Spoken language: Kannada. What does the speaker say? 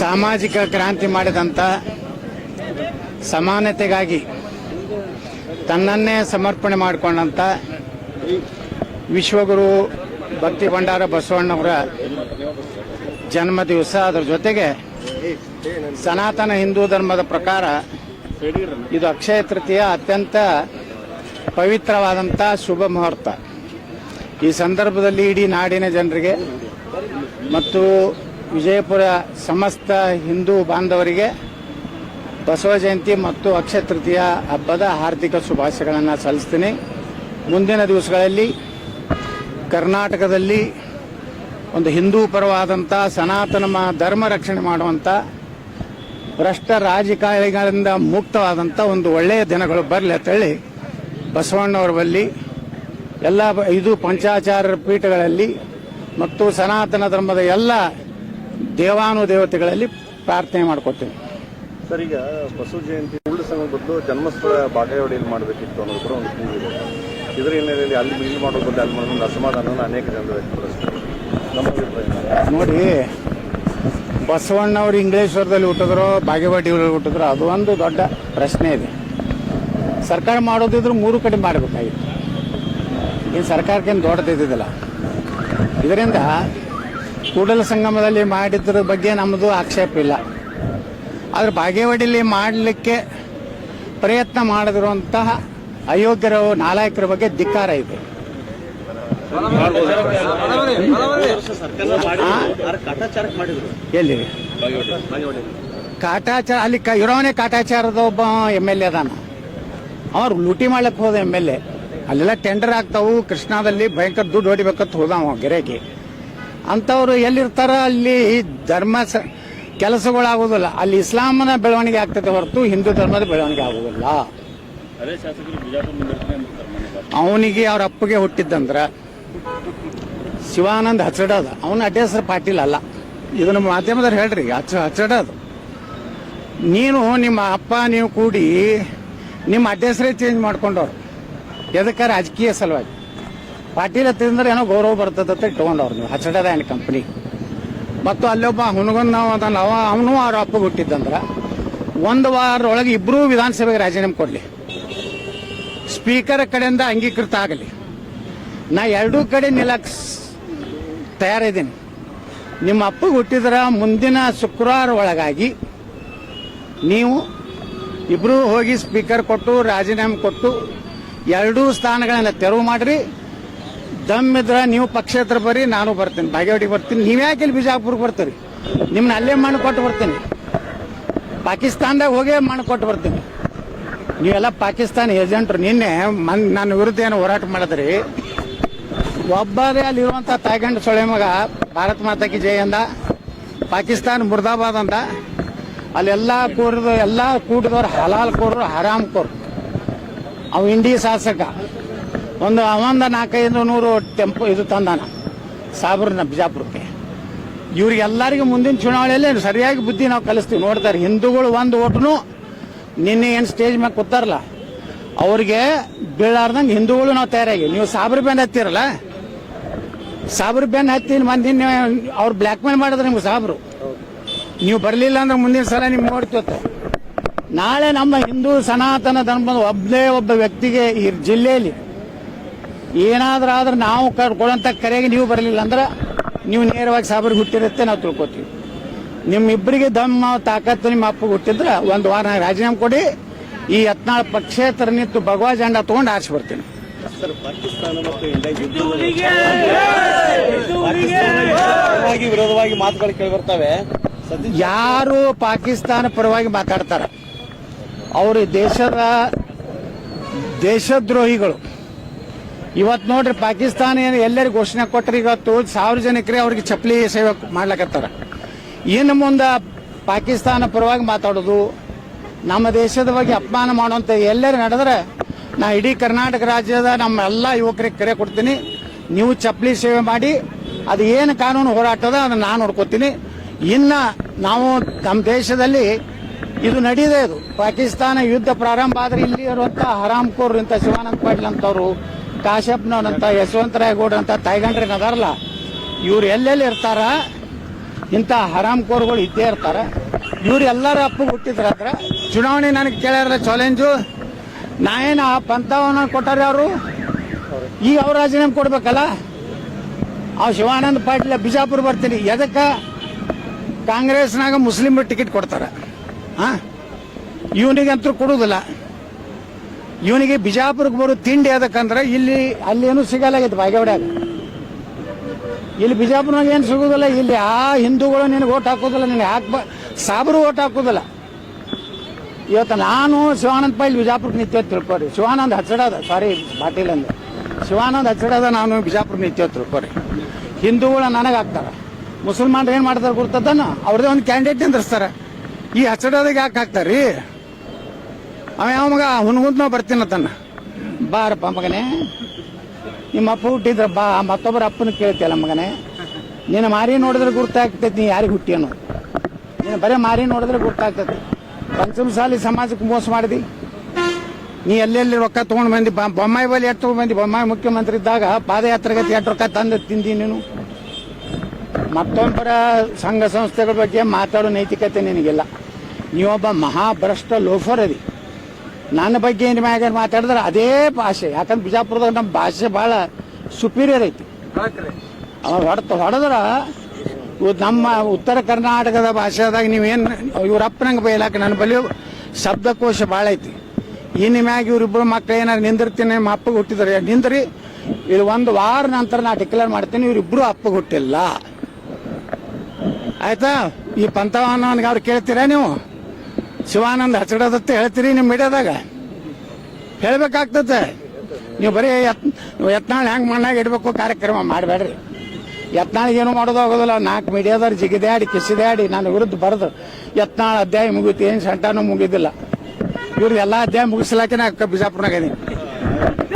ಸಾಮಾಜಿಕ ಕ್ರಾಂತಿ ಮಾಡಿದಂಥ ಸಮಾನತೆಗಾಗಿ ತನ್ನನ್ನೇ ಸಮರ್ಪಣೆ ಮಾಡಿಕೊಂಡಂಥ ವಿಶ್ವಗುರು ಭಕ್ತಿ ಭಂಡಾರ ಬಸವಣ್ಣವರ ಜನ್ಮ ದಿವಸ. ಅದರ ಜೊತೆಗೆ ಸನಾತನ ಹಿಂದೂ ಧರ್ಮದ ಪ್ರಕಾರ ಇದು ಅಕ್ಷಯ ತೃತೀಯ ಅತ್ಯಂತ ಪವಿತ್ರವಾದಂಥ ಶುಭ ಮುಹೂರ್ತ. ಈ ಸಂದರ್ಭದಲ್ಲಿ ಇಡೀ ನಾಡಿನ ಜನರಿಗೆ ಮತ್ತು ವಿಜಯಪುರ ಸಮಸ್ತ ಹಿಂದೂ ಬಾಂಧವರಿಗೆ ಬಸವ ಜಯಂತಿ ಮತ್ತು ಅಕ್ಷಯ ತೃತೀಯ ಹಬ್ಬದ ಹಾರ್ದಿಕ ಶುಭಾಶಯಗಳನ್ನು ಸಲ್ಲಿಸ್ತೀನಿ. ಮುಂದಿನ ದಿವಸಗಳಲ್ಲಿ ಕರ್ನಾಟಕದಲ್ಲಿ ಒಂದು ಹಿಂದೂ ಪರವಾದಂಥ ಸನಾತನ ಧರ್ಮ ರಕ್ಷಣೆ ಮಾಡುವಂಥ ಭ್ರಷ್ಟ ರಾಜಕಾರಣಿಗಳಿಂದ ಮುಕ್ತವಾದಂಥ ಒಂದು ಒಳ್ಳೆಯ ದಿನಗಳು ಬರಲಿ ಅಂತೇಳಿ ಬಸವಣ್ಣವರ ಬಲ್ಲಿ ಎಲ್ಲ ಇದು ಪಂಚಾಚಾರ್ಯ ಪಂಚಾಚಾರ ಪೀಠಗಳಲ್ಲಿ ಮತ್ತು ಸನಾತನ ಧರ್ಮದ ಎಲ್ಲ ದೇವಾನುದೇವತೆಗಳಲ್ಲಿ ಪ್ರಾರ್ಥನೆ ಮಾಡ್ಕೊತೀನಿ ಸರ್ ಈಗ ಬಸವ ಜಯಂತಿ ಉಳ್ಳ ಸಂಘ ಬದಲು ಜನ್ಮಸ್ಥಳ ಬಾಗೇವಾಡಿಯಲ್ಲಿ ಮಾಡಬೇಕಿತ್ತು ಅನ್ನೋದು ಕೂಡ ಒಂದು ಕೂಗಿದೆ ಇದರ ಹಿನ್ನೆಲೆಯಲ್ಲಿ ಅಲ್ಲಿ ಇಲ್ಲಿ ಮಾಡೋ ಬದಲು ಅಲ್ಲಿ ಮಾಡೋದು ಅಸಮಾಧಾನ ಅನೇಕ ಜನರು ವ್ಯಕ್ತಪಡಿಸ್ತಾರೆ. ನಮ್ಮ ಅಭಿಪ್ರಾಯ ನೋಡಿ ಬಸವಣ್ಣವ್ರು ಇಂಗ್ಲೇಶ್ವರದಲ್ಲಿ ಹುಟ್ಟಿದ್ರು ಬಾಗೇವಾಡಿಯಲ್ಲಿ ಹುಟ್ಟಿದ್ರು ಅದು ಒಂದು ದೊಡ್ಡ ಪ್ರಶ್ನೆ ಇದೆ. ಸರ್ಕಾರ ಮಾಡೋದಿದ್ರು ಮೂರು ಕಡೆ ಮಾಡಬೇಕಾಗಿತ್ತು. ಏನು ಸರ್ಕಾರಕ್ಕೇನು ದೊಡ್ಡದಿದ್ದಿಲ್ಲ ಇದರಿಂದ ಕೂಡಲ ಸಂಗಮದಲ್ಲಿ ಮಾಡಿದ್ರ ಬಗ್ಗೆ ನಮ್ಮದು ಆಕ್ಷೇಪ ಇಲ್ಲ ಆದರೆ ಬಾಗೇವಾಡಿಯಲ್ಲಿ ಮಾಡಲಿಕ್ಕೆ ಪ್ರಯತ್ನ ಮಾಡಿದಿರುವಂತಹ ಅಯೋಗ್ಯರ ನಾಲಾಯಕರ ಬಗ್ಗೆ ಧಿಕ್ಕಾರ ಇದೆ. ಎಲ್ಲಿ ಕಾಟಾಚಾರ ಅಲ್ಲಿ ಇರೋನೇ ಕಾಟಾಚಾರದ ಒಬ್ಬ ಎಂ ಎಲ್ ಎ ಅದಾನ. ಅವ್ರು ಲೂಟಿ ಮಾಡ್ಲಿಕ್ಕೆ ಹೋದ ಎಂ ಎಲ್ ಎ. ಅಲ್ಲೆಲ್ಲ ಟೆಂಡರ್ ಆಗ್ತಾವು, ಕೃಷ್ಣಾದಲ್ಲಿ ಭಯಂಕರ ದುಡ್ಡು ಹೊಡಿಬೇಕಂತ ಹೋದ ಗೆರೆಗೆ. ಅಂಥವ್ರು ಎಲ್ಲಿರ್ತಾರ ಅಲ್ಲಿ ಧರ್ಮ ಸ ಕೆಲಸಗಳಾಗೋದಿಲ್ಲ ಅಲ್ಲಿ ಇಸ್ಲಾಮನ ಬೆಳವಣಿಗೆ ಆಗ್ತದೆ ಹೊರತು ಹಿಂದೂ ಧರ್ಮದ ಬೆಳವಣಿಗೆ ಆಗೋದಿಲ್ಲ ಅವನಿಗೆ ಅವ್ರ ಅಪ್ಪಗೆ ಹುಟ್ಟಿದ್ದಂದ್ರ ಶಿವಾನಂದ್ ಹಚ್ಚಡದ ಅವನ ಅಡ್ಡ ಹೆಸರು ಪಾಟೀಲ್ ಅಲ್ಲ. ಇದನ್ನು ಮಾಧ್ಯಮದವ್ರು ಹೇಳ್ರಿ ಹಚ್ಚ ಹಚ್ಚಡದು ನೀನು ನಿಮ್ಮ ಅಪ್ಪ ನೀವು ಕೂಡಿ ನಿಮ್ಮ ಅಡ್ಡೇಸರೇ ಚೇಂಜ್ ಮಾಡ್ಕೊಂಡವ್ರು. ಎದಕ್ಕೆ? ರಾಜಕೀಯ ಸಲುವಾಗಿ. ಪಾಟೀಲ್ ಹತ್ತಿದ್ರೆ ಏನೋ ಗೌರವ ಬರ್ತದಂತ ಇಟ್ಕೊಂಡವ್ರು ನೀವು. ಹಚ್ಚಡದ ಏನು ಕಂಪ್ನಿ ಮತ್ತು ಅಲ್ಲೊಬ್ಬ ಹುನಗನ್ ನಾವು ಅದನ್ನ ಅವ ಅವನು ಅವ್ರ ಅಪ್ಪ ಹುಟ್ಟಿದ್ದಂದ್ರ ಒಂದು ವಾರದೊಳಗೆ ಇಬ್ಬರೂ ವಿಧಾನಸಭೆಗೆ ರಾಜೀನಾಮೆ ಕೊಡಲಿ. ಸ್ಪೀಕರ್ ಕಡೆಯಿಂದ ಅಂಗೀಕೃತ ಆಗಲಿ. ನಾ ಎರಡೂ ಕಡೆ ನಿಲ್ಲಕ್ ಸ್- ತಯಾರಿದ್ದೀನಿ. ನಿಮ್ಮ ಅಪ್ಪ ಹುಟ್ಟಿದ್ರೆ ಮುಂದಿನ ಶುಕ್ರವಾರ ಒಳಗಾಗಿ ನೀವು ಇಬ್ಬರೂ ಹೋಗಿ ಸ್ಪೀಕರ್ ಕೊಟ್ಟು ರಾಜೀನಾಮೆ ಕೊಟ್ಟು ಎರಡೂ ಸ್ಥಾನಗಳನ್ನು ತೆರವು ಮಾಡ್ರಿ. ದಮ್ ಇದ್ರ ನೀವು ಪಕ್ಷೇತರ ಬರ್ರಿ ನಾನು ಬರ್ತೀನಿ. ಬಾಗೇವಾಡಿಗೆ ಬರ್ತೀನಿ. ನೀವ್ಯಾಕೆ ಇಲ್ಲಿ ಬಿಜಾಪುರ್ಗೆ ಬರ್ತೀರಿ? ನಿಮ್ನ ಅಲ್ಲೇ ಮಣ್ಣು ಕೊಟ್ಟು ಬರ್ತೀನಿ. ಪಾಕಿಸ್ತಾನದಾಗ ಹೋಗೇ ಮಣ್ಣು ಕೊಟ್ಟು ಬರ್ತೀನಿ. ನೀವೆಲ್ಲ ಪಾಕಿಸ್ತಾನ ಏಜೆಂಟ್ರು. ನಿನ್ನೆ ಮನ್ ನನ್ನ ವಿರುದ್ಧ ಏನು ಹೋರಾಟ ಮಾಡಿದ್ರಿ. ಒಬ್ಬರೇ ಅಲ್ಲಿರುವಂಥ ತಾಯ್ಗಂಡ ಸೊಳೆ ಮಗ, ಭಾರತ್ ಮಾತಾಕಿ ಜಯ ಅಂದ. ಪಾಕಿಸ್ತಾನ ಮುರ್ದಾಬಾದ್ ಅಂದ. ಅಲ್ಲೆಲ್ಲ ಕೂರಿದ, ಎಲ್ಲ ಕೂಡಿದವ್ರು ಹಲಾಲ್ ಕೋರ್ರು, ಹರಾಮ್ ಕೋರು ಅವ ಇಂಡಿ ಶಾಸಕ. ಒಂದು ಅವಂದ ನಾಲ್ಕೈದು ನೂರು ಟೆಂಪೋ ಇದು ತಂದಾನ ಸಾಬ್ರನ್ನ ಬಿಜಾಪುರಕ್ಕೆ. ಇವ್ರಿಗೆಲ್ಲರಿಗೂ ಮುಂದಿನ ಚುನಾವಣೆಯಲ್ಲಿ ಸರಿಯಾಗಿ ಬುದ್ಧಿ ನಾವು ಕಲಿಸ್ತೀವಿ. ನೋಡ್ತಾರೆ, ಹಿಂದೂಗಳು ಒಂದು ಓಟ್ನು ನಿನ್ನೆ ಏನು ಸ್ಟೇಜ್ ಮ್ಯಾಗ ಕೂತಾರಲ್ಲ, ಅವ್ರಿಗೆ ಬೀಳಾರ್ದಂಗೆ ಹಿಂದೂಗಳು ನಾವು ತಯಾರಾಗಿ. ನೀವು ಸಾಬ್ರ ಬೆನ್ ಹತ್ತಿರಲ್ಲ, ಸಾಬ್ರ ಬೆನ್ ಹತ್ತಿ ಮಂದಿ ಅವ್ರು ಬ್ಲ್ಯಾಕ್ ಮೇಲ್ ಮಾಡಿದ್ರೆ ನಿಮ್ಗೆ ಸಾಬ್ರು. ನೀವು ಬರಲಿಲ್ಲ ಅಂದ್ರೆ ಮುಂದಿನ ಸಲ ನಿಮ್ಗೆ ನೋಡ್ತಿತ್ತು ನಾಳೆ ನಮ್ಮ ಹಿಂದೂ ಸನಾತನ ಧರ್ಮದ ಒಬ್ಬನೇ ಒಬ್ಬ ವ್ಯಕ್ತಿಗೆ ಈ ಜಿಲ್ಲೆಯಲ್ಲಿ ಏನಾದ್ರೂ ಆದ್ರೆ ನಾವು ಕೊಡೋಂಥ ಕರೆಗೆ ನೀವು ಬರಲಿಲ್ಲ ಅಂದ್ರೆ ನೀವು ನೇರವಾಗಿ ಸಾಬ್ರಿಗೆ ಹುಟ್ಟಿರುತ್ತೆ ನಾವು ತಿಳ್ಕೊತೀವಿ. ನಿಮ್ಮಿಬ್ಬರಿಗೆ ದಮ್ಮ ತಾಕತ್ತು ನಿಮ್ಮ ಅಪ್ಪ ಹುಟ್ಟಿದ್ರೆ ಒಂದು ವಾರ ರಾಜೀನಾಮೆ ಕೊಡಿ ಈ ಯತ್ನಾಳ್ ಪಕ್ಷೇತರ ನಿಂತು ಭಗವಾ ಜಂಡ ತಗೊಂಡು ಆರಿಸಿ ಬರ್ತೀನಿ. ಸರ್ ಪಾಕಿಸ್ತಾನ ಮತ್ತು ಇಂಡಿಯಾ ಯುದ್ಧವಾಗಿ ವಿರೋಧವಾಗಿ ಮಾತುಗಳು ಕೇಳಿ ಬರ್ತವೆ. ಯಾರು ಪಾಕಿಸ್ತಾನ ಪರವಾಗಿ ಮಾತಾಡ್ತಾರ? ಅವರು ದೇಶದ ದೇಶದ್ರೋಹಿಗಳು. ಇವತ್ತು ನೋಡ್ರಿ ಪಾಕಿಸ್ತಾನ ಏನು ಎಲ್ಲರಿಗೂ ಘೋಷಣೆ ಕೊಟ್ಟರೆ ಇವತ್ತು ಸಾವಿರ ಜನಕ್ಕೆ ಅವ್ರಿಗೆ ಚಪ್ಪಲಿ ಸೇವೆ ಮಾಡ್ಲಕತ್ತಾರ. ಇನ್ನು ಮುಂದೆ ಪಾಕಿಸ್ತಾನ ಪರವಾಗಿ ಮಾತಾಡೋದು, ನಮ್ಮ ದೇಶದ ಬಗ್ಗೆ ಅಪಮಾನ ಮಾಡುವಂತ ಎಲ್ಲರೂ ನಡೆದ್ರೆ ನಾ ಇಡೀ ಕರ್ನಾಟಕ ರಾಜ್ಯದ ನಮ್ಮ ಎಲ್ಲ ಯುವಕರಿಗೆ ಕರೆ ಕೊಡ್ತೀನಿ. ನೀವು ಚಪ್ಪಲಿ ಸೇವೆ ಮಾಡಿ, ಅದು ಏನು ಕಾನೂನು ಹೋರಾಟದ ಅದನ್ನ ನಾನು ನೋಡ್ಕೋತೀನಿ. ಇನ್ನ ನಾವು ನಮ್ಮ ದೇಶದಲ್ಲಿ ಇದು ನಡೀದೆ ಇದು ಪಾಕಿಸ್ತಾನ ಯುದ್ಧ ಪ್ರಾರಂಭ ಆದ್ರೆ ಇಲ್ಲಿ ಇರುವಂಥ ಹರಾಮ್ಕೋರ್ ಇಂಥ ಶಿವಾನಂದ ಪಾಟೀಲ್ ಅಂತವ್ರು ಕಾಶ್ಯಪ್ನವ್ರಂತ ಯಶವಂತ ಗೌಡ್ರ ಅಂತ ತಾಯ್ಗಂಡ್ರಿಗೆ ಅದಾರಲ್ಲ, ಇವ್ರು ಎಲ್ಲೆಲ್ಲಿ ಇರ್ತಾರ? ಇಂಥ ಹರಾಮ್ಕೋರ್ಗಳು ಇದ್ದೇ ಇರ್ತಾರೆ. ಇವ್ರು ಎಲ್ಲರ ಅಪ್ಪ ಹುಟ್ಟಿದ್ರತ್ರ ಚುನಾವಣೆ ನನಗೆ ಕೇಳ್ಯಾರ ಚಾಲೆಂಜು? ನಾ ಏನು ಆ ಪಂಥವನ್ನ ಕೊಟ್ಟಾರ ಅವರು ಈಗ ಅವ್ರ ರಾಜೀನಾಮೆ ಕೊಡ್ಬೇಕಲ್ಲ? ಆ ಶಿವಾನಂದ ಪಾಟೀಲ್, ಬಿಜಾಪುರ ಬರ್ತೀನಿ. ಎದಕ್ಕೆ? ಕಾಂಗ್ರೆಸ್ನಾಗ ಮುಸ್ಲಿಮ್ ಟಿಕೆಟ್ ಕೊಡ್ತಾರೆ. ಹಾಂ ಇವನಿಗಂತೂ ಕೊಡುವುದಿಲ್ಲ ಇವನಿಗೆ ಬಿಜಾಪುರಕ್ಕೆ ಬರೋ ತಿಂಡಿ ಅದಕ್ಕಂದ್ರೆ ಇಲ್ಲಿ ಅಲ್ಲಿ ಏನು ಸಿಗಲಾಗೈತೆ ಬಾಗೇವಾಡ್ಯಾಗ ಇಲ್ಲಿ ಬಿಜಾಪುರ್ನಾಗ ಏನು ಸಿಗುದಿಲ್ಲ, ಇಲ್ಲಿ ಆ ಹಿಂದೂಗಳು ನಿನಗೆ ಓಟ್ ಹಾಕೋದಿಲ್ಲ, ನಿನಗೆ ಹಾಕ್ಬ ಸಾಬರು ಓಟ್ ಹಾಕೋದಿಲ್ಲ. ಇವತ್ತು ನಾನು ಶಿವಾನಂದ ಪೈಲ್ ಬಿಜಾಪುರಕ್ಕೆ ನಿತ್ಯ ತಿಳ್ಕೊರಿ. ಶಿವಾನಂದ್ ಹಚ್ಚಡದ ಸಾರಿ ಪಾಟೀಲ್ ಅಂದ್ರೆ ಶಿವಾನಂದ್ ಹಚ್ಚಡದ, ನಾನು ಬಿಜಾಪುರ ನಿತ್ಯ ತಿಳ್ಕೊರಿ. ಹಿಂದೂಗಳು ನನಗೆ ಹಾಕ್ತಾರೆ. ಮುಸಲ್ಮಾನ್ರು ಏನು ಮಾಡ್ತಾರೆ ಗುರ್ತದನ್ನ ಅವ್ರದೇ ಒಂದು ಕ್ಯಾಂಡಿಡೇಟ್ ನಿಂದ್ರಿಸ್ತಾರೆ. ಈ ಹಚ್ಚಡದಾಗ ಯಾಕೆ ಹಾಕ್ತಾರ್ರಿ ಅವ ಯಾವ ಮಗ? ಹುನ್ಗುಂತ ನಾವು ಬರ್ತೀನತ್ತನ್ನ ಬಾರಪ್ಪ ಮಗನೇ. ನಿಮ್ಮ ಅಪ್ಪ ಹುಟ್ಟಿದ್ರ ಬಾ, ಮತ್ತೊಬ್ಬರ ಅಪ್ಪನ ಕೇಳ್ತಿಯಲ್ಲ ಮಗನೇ. ನೀನು ಮಾರಿ ನೋಡಿದ್ರೆ ಗುರ್ತಾಗ್ತೈತಿ, ನೀ ಯಾರಿಗೆ ಹುಟ್ಟಿ ಅನ್ನೋದು. ನೀನು ಬರೀ ಮಾರಿ ನೋಡಿದ್ರೆ ಗುರ್ತಾಗ್ತೈತಿ. ಪಂಚಮಸಾಲಿ ಸಮಾಜಕ್ಕೆ ಮೋಸ ಮಾಡಿದಿ. ನೀ ಎಲ್ಲೆಲ್ಲಿ ರೊಕ್ಕ ತೊಗೊಂಡು ಬಂದಿ? ಬೊಮ್ಮಾಯಿ ಬಳಿ ಎಷ್ಟು ತೊಗೊಂಡು ಬಂದಿ? ಬೊಮ್ಮಾಯಿ ಮುಖ್ಯಮಂತ್ರಿ ಇದ್ದಾಗ ಪಾದಯಾತ್ರೆಗೆ ಎಷ್ಟು ರೊಕ್ಕ ತಂದು ತಿಂದಿ ನೀನು? ಮತ್ತೊಬ್ಬರ ಸಂಘ ಸಂಸ್ಥೆಗಳ ಬಗ್ಗೆ ಮಾತಾಡೋ ನೈತಿಕತೆ ನಿನಗಿಲ್ಲ. ನೀವೊಬ್ಬ ಮಹಾಭ್ರಷ್ಟ ಲೋಫರ್ ಅದಿ. ನನ್ನ ಬಗ್ಗೆ ಏನು ಮ್ಯಾಗ ಮಾತಾಡಿದ್ರೆ ಅದೇ ಭಾಷೆ. ಯಾಕಂದ್ರೆ ಬಿಜಾಪುರದಾಗ ನಮ್ಮ ಭಾಷೆ ಭಾಳ ಸುಪೀರಿಯರ್ ಐತಿ. ಅವ ಹೊಡೆತ ಹೊಡೆದ್ರ ನಮ್ಮ ಉತ್ತರ ಕರ್ನಾಟಕದ ಭಾಷೆದಾಗ ನೀವೇನು ಇವ್ರ ಅಪ್ಪನಂಗೆ ಬೈಲಾಕ ನನ್ನ ಬಳಿ ಶಬ್ದಕೋಶ ಭಾಳ ಐತಿ. ಇನ್ನು ಮ್ಯಾಗ ಇವ್ರಿಬ್ರು ಮಕ್ಳು ಏನಾರು ನಿಂದಿರ್ತೀನಿ ನಿಮ್ಮ ಅಪ್ಪಗೆ ಹುಟ್ಟಿದ್ರೆ ನಿಂದ್ರಿ. ಇದು ಒಂದು ವಾರ ನಂತರ ನಾ ಡಿಕ್ಲೇರ್ ಮಾಡ್ತೀನಿ ಇವ್ರಿಬ್ರು ಅಪ್ಪಗೆ ಹುಟ್ಟಿಲ್ಲ. ಆಯ್ತಾ? ಈ ಪಂಥವನ್ನ ಅವ್ರು ಕೇಳ್ತೀರಾ ನೀವು? ಶಿವಾನಂದ ಹಚ್ಚಡದತ್ತೆ ಹೇಳ್ತೀರಿ ನಿಮ್ಮ ಮೀಡಿಯಾದಾಗ? ಹೇಳ್ಬೇಕಾಗ್ತದೆ ನೀವು ಬರೀ ಯತ್, ಯತ್ನಾಳ್ ಹೆಂಗೆ ಮಣ್ಣಾಗ ಇಡಬೇಕು ಕಾರ್ಯಕ್ರಮ ಮಾಡಬೇಡ್ರಿ. ಯತ್ನಾಳಿಗೆ ಏನು ಮಾಡೋದು ಆಗೋದಿಲ್ಲ. ನಾಲ್ಕು ಮೀಡಿಯಾದವ್ರು ಜಿಗಿದಾಡಿ ಕಿಸಿದಾಡಿ ನಾನು ವಿರುದ್ಧ ಬರೆದು ಯತ್ನಾಳ್ ಅಧ್ಯಾಯ ಮುಗೀತು, ಏನು ಸಂಟಾನು ಮುಗಿದಿಲ್ಲ. ಇವ್ರದ್ದು ಎಲ್ಲ ಅಧ್ಯಾಯ ಮುಗಿಸ್ಲಾಕೆ ನಾ ಬಿಜಾಪುರ್ನಾಗ ಇದೀನಿ.